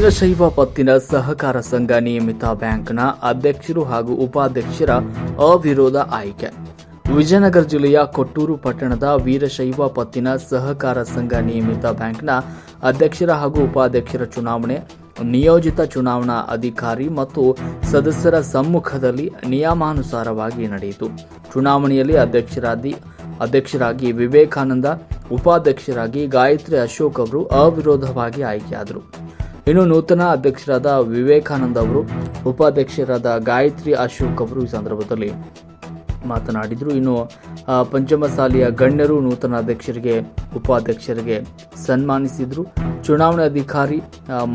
ವೀರಶೈವ ಪತ್ತಿನ ಸಹಕಾರ ಸಂಘ ನಿಯಮಿತ ಬ್ಯಾಂಕ್ನ ಅಧ್ಯಕ್ಷರು ಹಾಗೂ ಉಪಾಧ್ಯಕ್ಷರ ಅವಿರೋಧ ಆಯ್ಕೆ. ವಿಜಯನಗರ ಜಿಲ್ಲೆಯ ಕೊಟ್ಟೂರು ಪಟ್ಟಣದ ವೀರಶೈವ ಪತ್ತಿನ ಸಹಕಾರ ಸಂಘ ನಿಯಮಿತ ಬ್ಯಾಂಕ್ನ ಅಧ್ಯಕ್ಷರ ಹಾಗೂ ಉಪಾಧ್ಯಕ್ಷರ ಚುನಾವಣೆ, ನಿಯೋಜಿತ ಚುನಾವಣಾ ಅಧಿಕಾರಿ ಮತ್ತು ಸದಸ್ಯರ ಸಮ್ಮುಖದಲ್ಲಿ ನಿಯಮಾನುಸಾರವಾಗಿ ನಡೆಯಿತು. ಚುನಾವಣೆಯಲ್ಲಿ ಅಧ್ಯಕ್ಷರಾದಿ, ಅಧ್ಯಕ್ಷರಾಗಿ ವಿವೇಕಾನಂದ, ಉಪಾಧ್ಯಕ್ಷರಾಗಿ ಗಾಯತ್ರಿ ಅಶೋಕ್ ಅವರು ಅವಿರೋಧವಾಗಿ ಆಯ್ಕೆಯಾದರು. ಇನ್ನು ನೂತನ ಅಧ್ಯಕ್ಷರಾದ ವಿವೇಕಾನಂದ ಅವರು, ಉಪಾಧ್ಯಕ್ಷರಾದ ಗಾಯತ್ರಿ ಅಶೋಕ್ ಅವರು ಈ ಸಂದರ್ಭದಲ್ಲಿ ಮಾತನಾಡಿದರು. ಇನ್ನು ಪಂಚಮಸಾಲಿಯ ಗಣ್ಯರು ನೂತನ ಅಧ್ಯಕ್ಷರಿಗೆ, ಉಪಾಧ್ಯಕ್ಷರಿಗೆ ಸನ್ಮಾನಿಸಿದರು. ಚುನಾವಣೆ ಅಧಿಕಾರಿ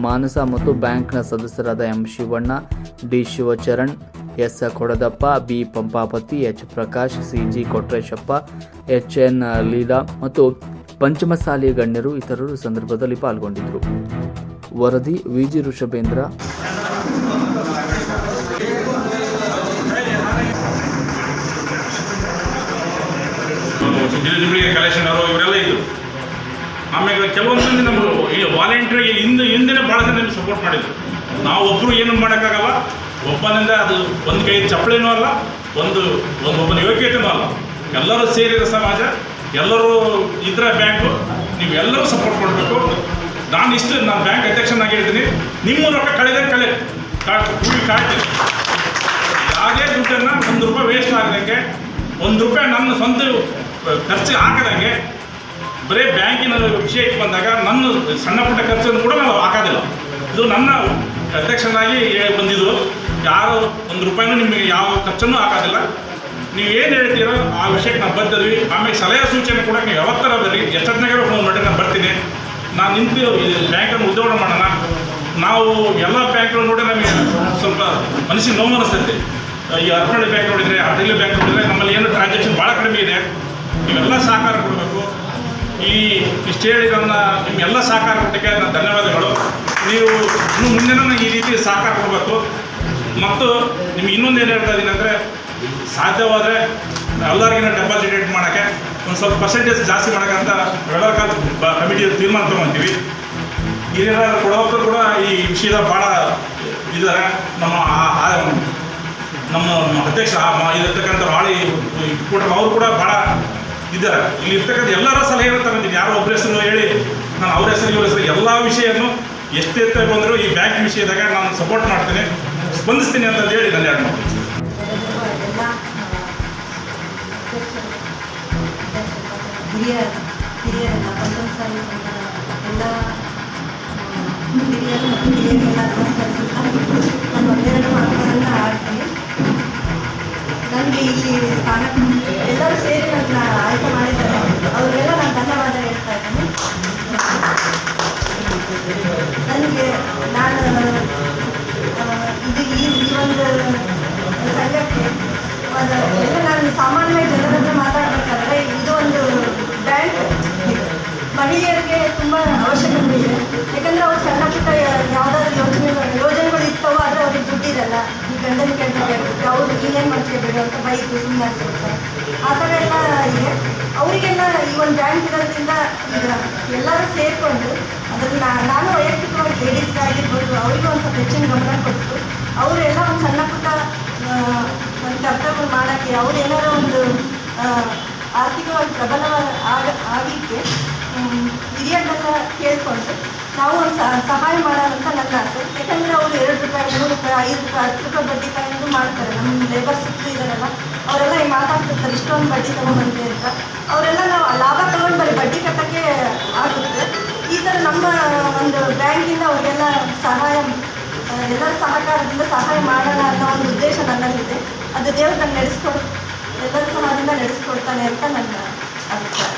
ಮಾನಸ ಮತ್ತು ಬ್ಯಾಂಕ್ನ ಸದಸ್ಯರಾದ M Shivanna, D Shivacharan, S Kodadappa, B Pampapathi, H Prakash, C G Kotreshappa, H N Leela ಮತ್ತು ಪಂಚಮಸಾಲಿಯ ಗಣ್ಯರು ಇತರರು ಸಂದರ್ಭದಲ್ಲಿ ಪಾಲ್ಗೊಂಡಿದ್ದರು ವರದಿ ವಿಜಿ ಋಷಭೇಂದ್ರ. ಕಲೆಕ್ಷನ್ ಅವರು ಇವರೆಲ್ಲ ಇದ್ರು. ಆಮೇಲೆ ಕೆಲವೊಂದು ನಮ್ಮದು ನಮ್ಮ ಈ ವಾಲಂಟಿಯರ್ಗೆ ಹಿಂದೆ ಹಿಂದಿನ ಭಾಳ ಜನ ನಿಮ್ಗೆ ಸಪೋರ್ಟ್ ಮಾಡಿದ್ರು. ನಾವು ಒಬ್ಬರು ಏನು ಮಾಡೋಕ್ಕಾಗಲ್ಲ, ಒಬ್ಬನಿಂದ ಅದು ಒಂದು ಕೈ ಚಪ್ಪಳೇನೂ ಅಲ್ಲ, ಒಂದು ಒಂದು ಒಬ್ಬನ ಯೋಗ್ಯತೆನೂ ಅಲ್ಲ. ಎಲ್ಲರೂ ಸೇರಿದ ಸಮಾಜ, ಎಲ್ಲರೂ ಇದ್ರ ಬ್ಯಾಂಕು ನೀವೆಲ್ಲರೂ ಸಪೋರ್ಟ್ ಕೊಡಬೇಕು. ನಾನು ಇಷ್ಟು, ನಾನು ಬ್ಯಾಂಕ್ ಅಧ್ಯಕ್ಷನಾಗಿರ್ತೀನಿ ನಿಮ್ಮ ರೊಕ್ಕ ಕಳೆದ ಕಳೆ. ಕೂಲಿ ಕಾಯ್ತೀನಿ ಯಾವುದೇ ದುಡ್ಡನ್ನು ಒಂದು ರೂಪಾಯಿ ವೇಸ್ಟ್ ಆಗದಂಗೆ ಒಂದು ರೂಪಾಯಿ ನನ್ನ ಸ್ವಂತ ಖರ್ಚು ಹಾಕದಂಗೆ ಬರೀ ಬ್ಯಾಂಕಿನ ವಿಷಯಕ್ಕೆ ಬಂದಾಗ ನನ್ನ ಸಣ್ಣ ಪುಟ್ಟ ಖರ್ಚನ್ನು ಕೂಡ ನಾವು ಹಾಕೋದಿಲ್ಲ. ಇದು ನನ್ನ ಅಧ್ಯಕ್ಷನಾಗಿ ಬಂದಿದ್ದು. ಯಾರು ಒಂದು ರೂಪಾಯಿನೂ ನಿಮಗೆ ಯಾವ ಖರ್ಚನ್ನು ಹಾಕೋದಿಲ್ಲ. ನೀವು ಏನು ಹೇಳ್ತೀರೋ ಆ ವಿಷಯಕ್ಕೆ ನಾವು ಬಂದಿದ್ವಿ ಆಮೇಲೆ ಸಲಹೆ ಸೂಚನೆ ಕೂಡ ನೀವು ಯಾವತ್ತರ ಬರ್ರಿ. ಎಷ್ಟೊತ್ತಿನಾಗ ಫೋನ್ ಮಾಡಿ ನಾನು ಬರ್ತೀನಿ. ನಾನು ನಿಂತು ಬ್ಯಾಂಕನ್ನು ಉದ್ಯೋಗ ಮಾಡೋಣ. ನಾವು ಎಲ್ಲ ಬ್ಯಾಂಕ್ಗಳು ನೋಡಿ ನಮಗೆ ಸ್ವಲ್ಪ ಮನಸ್ಸಿಗೆ ನೋವು ಅನಿಸ್ತೈತೆ. ಈ ಅರ್ಪಣೆ ಬ್ಯಾಂಕ್ ನೋಡಿದರೆ ಅಟಲಿ ಬ್ಯಾಂಕ್ ನೋಡಿದರೆ ನಮ್ಮಲ್ಲಿ ಏನು ಟ್ರಾನ್ಸಾಕ್ಷನ್ ಭಾಳ ಕಡಿಮೆ ಇದೆ. ನೀವೆಲ್ಲ ಸಹಕಾರ ಕೊಡಬೇಕು. ಈ ಇಷ್ಟು ಹೇಳಿ ನನ್ನ ನಿಮ್ಗೆಲ್ಲ ಸಹಕಾರ ಕೊಟ್ಟಕ್ಕೆ ನನ್ನ ಧನ್ಯವಾದಗಳು. ನೀವು ಇನ್ನು ಮುಂದೆ ನನಗೆ ಈ ರೀತಿ ಸಹಕಾರ ಕೊಡಬೇಕು. ಮತ್ತು ನಿಮ್ಗೆ ಇನ್ನೊಂದು ಏನು ಹೇಳ್ತಾ ಇದ್ದೀನಿ ಅಂದರೆ, ಸಾಧ್ಯವಾದರೆ ಎಲ್ಲರಿಗಿನ ಡೆಪಾಸಿಟೇಟ್ ಮಾಡೋಕ್ಕೆ ಒಂದು ಸ್ವಲ್ಪ ಪರ್ಸೆಂಟೇಜ್ ಜಾಸ್ತಿ ಮಾಡೋಕ್ಕಂತ ಅಂತ ಕಾಲ್ ಕಮಿಟಿ ತೀರ್ಮಾನ ತೊಗೊತೀವಿ. ಹಿರಿಯರ ಕೊಡೋಕ್ಕೂ ಕೂಡ ಈ ವಿಷಯದ ಭಾಳ ಇದ್ದಾರೆ ನಮ್ಮ ನಮ್ಮ ಅಧ್ಯಕ್ಷ ಇಲ್ಲಿರ್ತಕ್ಕಂಥ ಭಾಳ ಕೂಡ ಅವರು ಕೂಡ ಭಾಳ ಇದ್ದಾರೆ ಇಲ್ಲಿ ಇರ್ತಕ್ಕಂಥ ಎಲ್ಲರ ಸಲಹೆ ತಗೊಂತೀನಿ. ಯಾರೋ ಒಬ್ಬರ ಹೆಸರು ಹೇಳಿ, ನಾನು ಅವ್ರ ಹೆಸರು, ಇವ್ರ ಹೆಸರು, ಎಲ್ಲ ವಿಷಯವನ್ನು ಎಷ್ಟೆತ್ತ ಬಂದರೂ ಈ ಬ್ಯಾಂಕ್ ವಿಷಯದಾಗ ನಾನು ಸಪೋರ್ಟ್ ಮಾಡ್ತೀನಿ. ಸ್ಪಂದಿಸ್ತೀನಿ ಅಂತ ಹೇಳಿ ನಾನು ಎರಡು ಮಾಡ್ತೀನಿ ಎಲ್ಲ ಹಿರಿಯ ಹಿರಿಯರೆಲ್ಲ ಪಂಚಮಸಾಲಿ ಎಲ್ಲ ಹಿರಿಯರು ಮತ್ತು ಹಿರಿಯರೆಲ್ಲ ನಾನು ಒಂದೆರಡು ಮಾತುಗಳನ್ನು ಆಡ್ತೀನಿ ನನಗೆ ಇಲ್ಲಿ ಸ್ಥಾನ ಎಲ್ಲರೂ ಸೇರಿ ನನ್ನ ಆಯ್ಕೆ ಮಾಡಿದ್ದಾರೆ. ಅವರಿಗೆಲ್ಲ ನಾನು ಧನ್ಯವಾದ ಹೇಳ್ತಾ ಇದ್ದೀನಿ. ನನಗೆ ನಾನು ಇದು ಈ ಒಂದು ಸಂಘಕ್ಕೆ ಅದು ಎಲ್ಲ ನಾನು ಸಾಮಾನ್ಯ ಜನರ ಹತ್ರ ಮಾತಾಡಬೇಕಾದ್ರೆ ಇದು ಒಂದು ಬ್ಯಾಂಕ್ ಮಹಿಳೆಯರಿಗೆ ತುಂಬ ಅವಶ್ಯಕತೆ ಇದೆ. ಯಾಕಂದರೆ ಅವ್ರು ಸಣ್ಣ ಪುಟ್ಟ ಯಾವುದಾದ್ರು ಯೋಜನೆ ಯೋಜನೆಗಳು ಇರ್ತವೋ ಆದರೆ ಅವ್ರಿಗೆ ದುಡ್ಡಿರಲ್ಲ. ಈ ಗಂಡನ ಕೇಳ್ಬೇಕು ಅವ್ರು ನೀನೇನು ಬೇಡ ಅಂತ ಬೈದು ಸುಮ್ಮನೆ ಆಗ್ತಿರ್ತಾರೆ ಆ ಥರ ಎಲ್ಲ ಇದೆ. ಅವರಿಗೆಲ್ಲ ಈ ಒಂದು ಬ್ಯಾಂಕ್ ಇರೋದ್ರಿಂದ ಎಲ್ಲರೂ ಸೇರಿಕೊಂಡು ಅದನ್ನು ನಾನು ವೈಯಕ್ತಿಕವಾಗಿ ಲೇಡೀಸ್ಗೆ ಆಗಿರ್ಬೋದು, ಅವರಿಗೂ ಒಂದು ಸ್ವಲ್ಪ ಹೆಚ್ಚಿನ ಗಮನ ಕೊಟ್ಟು, ಅವರೆಲ್ಲ ಒಂದು ಸಣ್ಣ ಪುಟ್ಟ ಒಂದು ಕರ್ತವ್ಯ ಮಾಡೋಕ್ಕೆ ಅವ್ರು ಏನಾರೋ ಒಂದು ಸಹಾಯ ಮಾಡೋದಂತ ಅಂತ ನನ್ನ ಆಸೆ. ಯಾಕಂದರೆ ಅವರು ಎರಡು ರೂಪಾಯಿ, ಮೂರು ರೂಪಾಯಿ, ಐದು ರೂಪಾಯಿ, ಹತ್ತು ರೂಪಾಯಿ ಬಡ್ಡಿ ತಗೊಂಡು ಮಾಡ್ತಾರೆ. ನಮ್ಮ ಲೇಬರ್ ಸುತ್ತಲೂ ಇದ್ದಾರಲ್ಲ, ಅವರೆಲ್ಲ ಈ ಮಾತಾಡ್ತಿರ್ತಾರೆ, ಇಷ್ಟೊಂದು ಬಡ್ಡಿ ತೊಗೊಂಬಂದೆ ಅಂತ. ಅವರೆಲ್ಲ ನಾವು ಲಾಭ ತಗೊಂಡು ಬರೀ ಬಡ್ಡಿ ಕಟ್ಟೋಕ್ಕೆ ಆಗುತ್ತೆ. ಈ ಥರ ನಮ್ಮ ಒಂದು ಬ್ಯಾಂಕಿಂದ ಅವರಿಗೆಲ್ಲ ಸಹಾಯ ಎಲ್ಲರ ಸಹಕಾರದಿಂದ ಸಹಾಯ ಮಾಡೋಣ ಅನ್ನೋ ಒಂದು ಉದ್ದೇಶ ನನ್ನಲ್ಲಿದೆ. ಅದು ದೇವ್ರು ನಾನು ನಡೆಸ್ಕೊಡ್, ಎಲ್ಲರ ಸಹಾಯದಿಂದ ನಡೆಸ್ಕೊಡ್ತಾನೆ ಅಂತ ನನ್ನ ಅಭಿಪ್ರಾಯ.